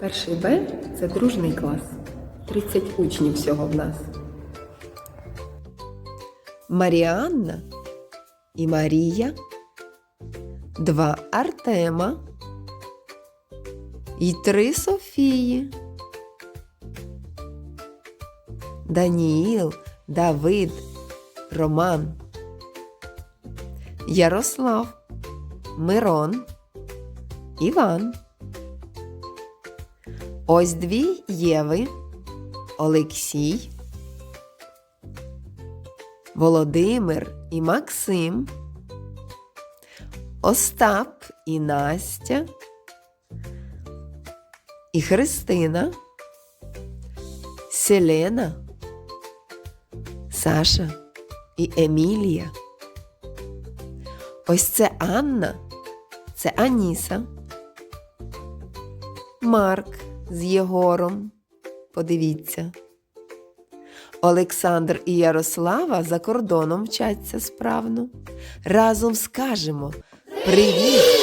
Перший Б це дружний клас. 30 учнів всього в нас. Маріанна і Марія, два Артема і три Софії. Даніїл, Давид, Роман, Ярослав, Мирон, Іван. Ось дві Єви, Олексій, Володимир і Максим, Остап і Настя, і Христина, Селена, Саша і Емілія. Ось це Анна, це Аніса. Марк з Єгором. Подивіться. Олександр і Ярослава за кордоном вчаться справно. Разом скажемо Привіт!